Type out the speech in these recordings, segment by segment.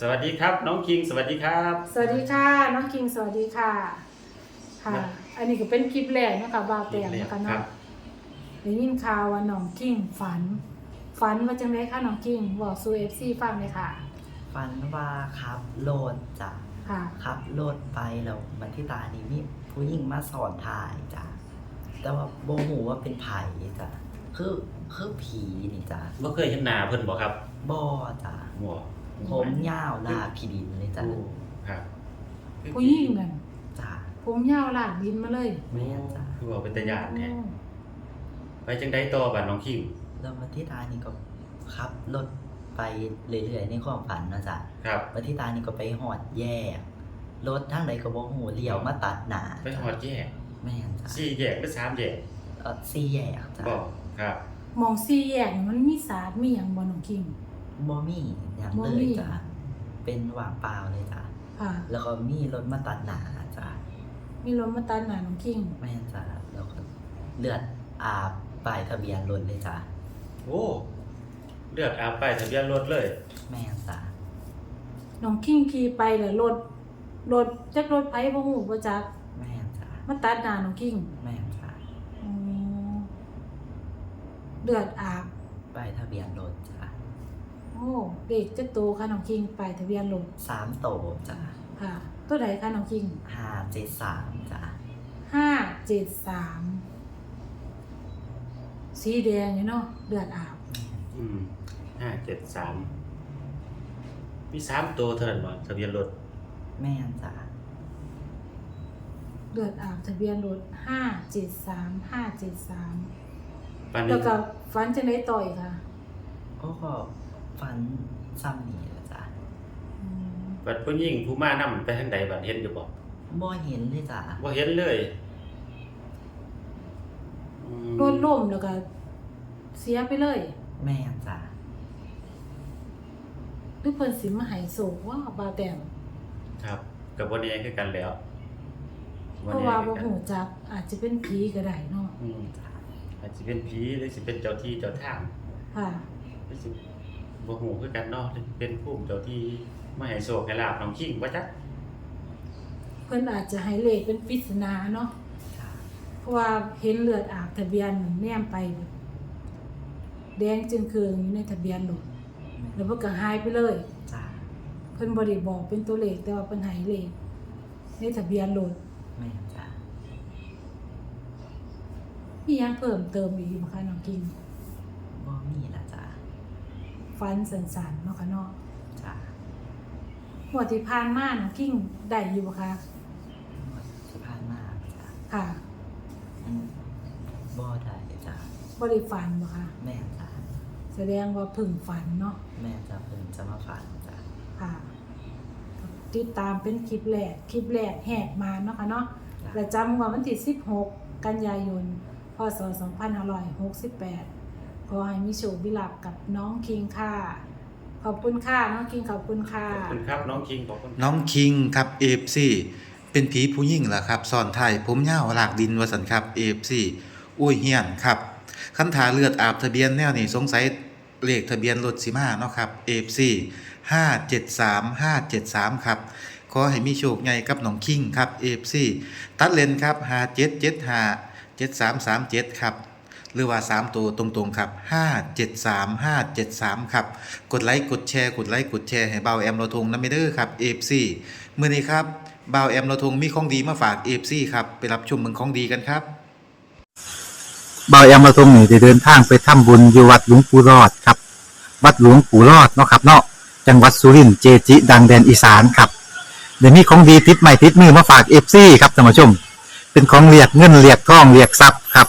สวัสดีครับ น้องคิงสวัสดีครับ สวัสดีค่ะ น้องคิงสวัสดีค่ะ ค่ะ ครับ อันนี้ก็เป็นคลิปแรกนะคะบ่าวแต้มนะคะครัเนาะบได้ยินข่าวว่าน้องคิงฝัน ฝันว่าจังไดคะน้องคิงบอกสู่ FC ฟังเลยค่ะ ฝันว่าขับโลดจ้ะค่ะ ขับโลดไปแล้วมันที่ตานี่มีผู้หญิงมาสอนถ่ายจ้ะแต่ว่าโบหูว่าเป็นไผ่จ้ะคือคือผีนี่จ้ะบ่เคยเห็นหน้าเพิ่นบ่ครับบอจ้ะบ่ ผมยาวลาผีดินเลยจ้ะโอ้ครับผู้หญิงนั่นจ้ะผมยาวลากดินมาเลยแม่นจ้ะคือว่าเป็นตาญาติแท้โอ้ไปจังไดต่อบัดน้องคิงแล้วมันที่ตานี่ก็ขับรถไปเรื่อยๆในความฝันเนาะจ้ะครับวันที่ตานี่ก็ไปหอดแย่รถทางใดก็บ่หูเลี้ยวมาตัดหน้าไปหอดแยกแม่นจ้ะสี่แยกหรือสามแยกเออสี่แยกจ้ะบ่ครับมองซี่แยกนี่มันมีสาดมีหยังบ่น้องคิง บ่มีอย่างบ่เลมี ยจ้ะเป็นว่างเปล่าเลยจ้ะค่ะ แล้วก็มีรถมาตัดหนาจ้ะมีรถมาตัดหน้าน้องคิง แม่นจ้ะแล้วก็เลือดอาบป้ายทะเบียนรถเลยจ้ะโอ้เลือดอาบไปายทะเบียนรถเลย แม่นจ้ะน้องคิงขี่ไปแล้วรถรถจักรถไผบ่ฮู้บ่จักแม่นจ้ะมาตัดหน้าน้องคิงแม่นจ้ะอ๋อเลือดอาบป้ายทะเบียนรถจ้ะ โอ้เด็กจะโตค่ะน้องคิงไปทะเบียนรถสามโตจ้ะค่ะ ตัวไหนคะน้องคิงห้าเจ็ดสามจ้ะห้าเจ็ดสามสีแดงอยู่เนาะเลือดอาบอืมห้าเจ็ดสามมีสามตัวเท่านั้นบ่ทะเบียนรถแม่นจ้ะเลือดอาบทะเบียนรถห้าเจ็ดสามห้าเจ็ดสามปานนี้แล้วก็ฟันจะได้ต่อยค่ะ ก็ก็ ฟันซ้ำนี่แหละจ้ะอืมบัดผู้หญิงผู้มานํไปทางใดบัดเห็นอยู่บ่บ่เห็นเลยจ้ะบ่เห็นเลยอืมรถล่มแล้วก็เสียไปเลยแม่นจ้ะหรือเพิ่นสิมาให้โศกว่าบาแต้มครับกับบ่แน่คือกันแล้วเพราะว่าแน่บ่คือกันฮู้จักอาจจะเป็นผีก็ได้เนาะอืมจ้ะอาจสิเป็นผีหรือสิเป็นเจ้าที่เจ้าทางค่ะ หรือสิ บ่ฮู้คือกันเนาะหรือเป็นภูมิเจ้าที่มาให้โชคให้ลาบน้องคิงบ่จักเพิ่นอาจจะให้เลขเป็นปริศนาเนาะจ้ะเพราะว่าเห็นเลือดอาบทะเบียนแนมไป แดงจึงเคืองอยู่ในทะเบียนรถแล้วเพิ่นก็หายไปเลย จ้ะเพิ่นบ่ได้บอกเป็นตัวเลขแต่ว่าเพิ่นให้เลขในทะเบียนรถแม่นจ้ะมีหยังเพิ่มเติมอีกบ่คะน้องกิงบ่มีละ จ้ะฟันสันๆเนาะค่ะเนาะจ้ะหัวดที่ผ่านมาน้องกิ้งได้อยู่บ่คะหมดที่ผ่านมาจ้ะค่ะอืมบ่ได้จ้ะบ่ได้ฝันบ่คะแม่นจ้ะแสดงว่าเพึ่งฝันเนาะแม่จะเพิ่งจะมาฝันจ้ะค่ะ ติดตามเป็นคลิปแรกคลิปแรกแหกมาเนาะค่ะเนาะ จ้ะประจำวันที่16 กันยายน พศ 2568 ขอให้มีโชคมีลาภกับน้องคิงค่ะ ขอบคุณค่ะน้องคิงขอบคุณค่ะ ขอบคุณครับน้องคิงขอบคุณน้องคิงครับเอฟซีเป็นผีผู้หญิงล่ะครับซ่อนไทยผมยาวหลากดินวสันครับเอฟซีอุ้ยเฮียนครับคันถาเลือดอาบทะเบียนแนวนี่สงสัยเลขทะเบียนรถสิมาเนาะครับเอฟซีห้าเจ็ดสามห้าเจ็ดสามครับขอให้มีโชคใหญ่กับน้องคิงครับเอฟซีตัดเลนครับห้าเจ็ดเจ็ดห้าเจ็ดสามสามเจ็ดครับ หรือว่า 3 ตัวตรงๆ ครับ 573 573 ครับ กดไลค์กดแชร์กดไลค์กดแชร์ให้เบาแอมเราทงนะไม่เด้อครับ FC มื้อนี้ครับเบาแอมเราทงมีของดีมาฝาก FC ครับไปรับชมเมืองของดีกันครับเบาแอมมาทงนี่ได้เดินทางไปทำบุญอยู่วัดหลวงปู่รอดครับ วัดหลวงปู่รอดเนาะครับเนาะจังหวัดสุรินทร์เจจิ ดังแดนอีสานครับเดี๋ยวนี้ของดีติดใหม่ติดมือมาฝากเอฟซีครับท่านผู้ชม เป็นของเรียกเงินเรียกทองเรียกทรัพย์ครับ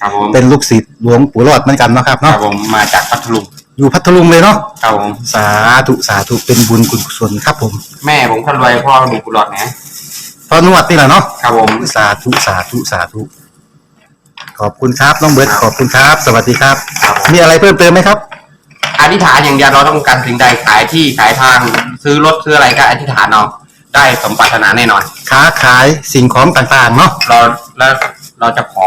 ครับผมเป็นลูกศิษย์หลวงปู่รอดเหมือนกันเนาะครับครัเนาะบผมมาจากพัทลุงอยู่พัทลุงเลยเนาะครับผมสาธุสาธุเป็นบุญกุศลครับผมแม่ผมคนรวยพ่อมีกุหลาบนะพอนวดนี่แหละเนาะครับผม สาธุสาธุสาธุขอบคุณครับน้องเบิร์ดขอบคุณครับ สวัสดีครับ ครับผม มีอะไรเพิ่มเติมไหมครับ อธิษฐานอย่างเดียวเราต้องการสิ่งใดขายที่ขายทางซื้อรถซื้ออะไรก็อธิษฐานเอาได้สมปรารถนาแน่นอน ค้าขายสิ่งของต่างๆเนาะเราแล้วเราจะขอ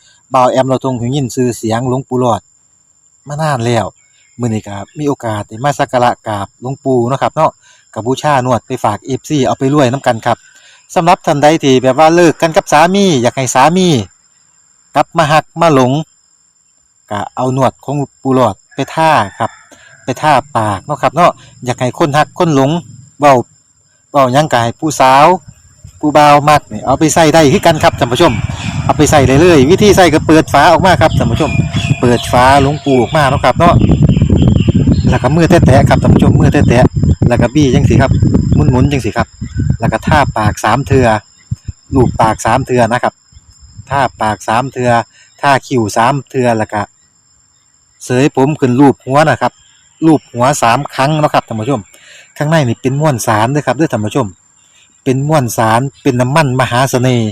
บ่าวแอมเราทรงหูยินชื่อเสียงหลวงปู่หลอดมานานแล้วมื้อนี้ก็มีโอกาสได้มาสักการะกราบหลวงปู่เนาะครับเนาะกับบูชานวดไปฝาก FC เอาไปรวยนํกันครับสำหรับท่านใดที่แบบว่าเลิกกันกับสามี อยากให้สามีกลับมาหักมาหลงก็เอาหนวดของปูหลอดไปท่าครับ ไปท่าปากเนาะครับเนาะอยากให้คนหักคนหลงเบาเบายังกายผู้สาวผู้บ่าวมักเนี่ยเอาไปใส่ได้คือกันครับท่านผู้ชม เอาไปใส่เลยเลย วิธีใส่ก็เปิดฝาออกมาครับท่านผู้ชม เปิดฝาลงปูออกมาเนาะครับเนาะแล้วก็มือแตะๆครับท่านผู้ชมมือแตะๆแล้วก็บี้จังสิครับหมุนๆจังสิครับ แล้วก็ท่าปากสามเทือลูบปากสามเทือนะครับท่าปากสามเทือท่าคิ้วสามเทือแล้วก็เสยผมขึ้นรูปหัวนะครับรูปหัวสามครั้งนะครับท่านผู้ชม ข้างในนี่เป็นม้วนสารด้วยครับด้วยท่านผู้ชม เป็นม้วนสารเป็นน้ำมันมหาเสน่ห์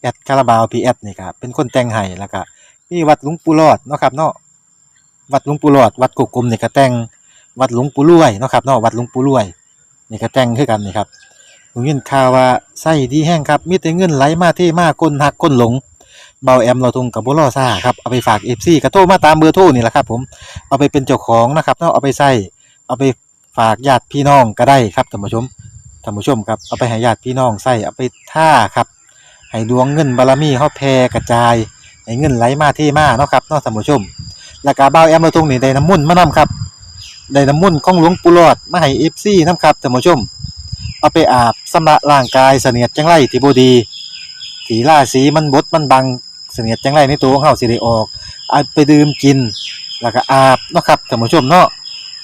แอดคาราบาวพีแอดนี่ครับเป็นคนแต่งให้แล้วก็มีวัดหลวงปู่รอดเนาะครับเนาะวัดหลวงปู่รอด วัดกุกกลมนี่ก็แต่งวัดหลวงปู่รวยเนาะครับเนาะวัดหลวงปู่รวยนี่ก็แต่งคือกันนี่ครับผมยินข่าวว่าไส้ดีแห้งครับมีแต่เงินไหลมาเทมาคนหักคนหลงเบาแอมเราทุงกับบุรอซ่าครับเอาไปฝากเอฟซีกระโทรมาตามเบอร์โทรนี่แหละครับ ผมเอาไปเป็นเจ้าของนะครับเนาะเอาไปใส่เอาไปฝากญาติพี่น้องก็ได้ครับท่านผู้ชมท่านผู้ชมครับเอาไปให้ญาติพี่น้องใส่เอาไปท่าครับ ให้ดวงเงินบารมีเฮาแผ่กระจายให้เงินไหลมาเทมาเนาะครับเนาะท่านผู้ชม แล้วก็เบาแอมเราทุงนี่ได้น้ำมุ่นมานํครับได้น้ำมุ่นของหลวงปู่หลอดมาให้เอฟซีนํครับท่านผู้ชม เอาไปอาบสำระร่างกายเสนียดจังไรที่บดีถีล่าสีมันบดมันบังเสนียดจังไรในตัวของเฮาสิได้ออกเอาไปดื่มกิน แล้วก็อาบเนาะครับท่านผู้ชมเนาะ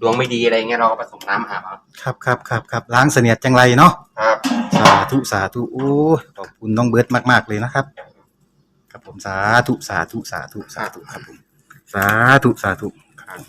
ดวงไม่ดีอะไรเงี้ยเราก็ผสมน้ำอาบเอาครับครับครับครับล้างเสนียดจังไรเนาะครับ สาธุสาธุโอ้ยขอบคุณน้องเบิร์ตมาก ๆ เลยนะครับ ครับผมสาธุสาธุสาธุสาธุครับผมสาธุสาธุครับ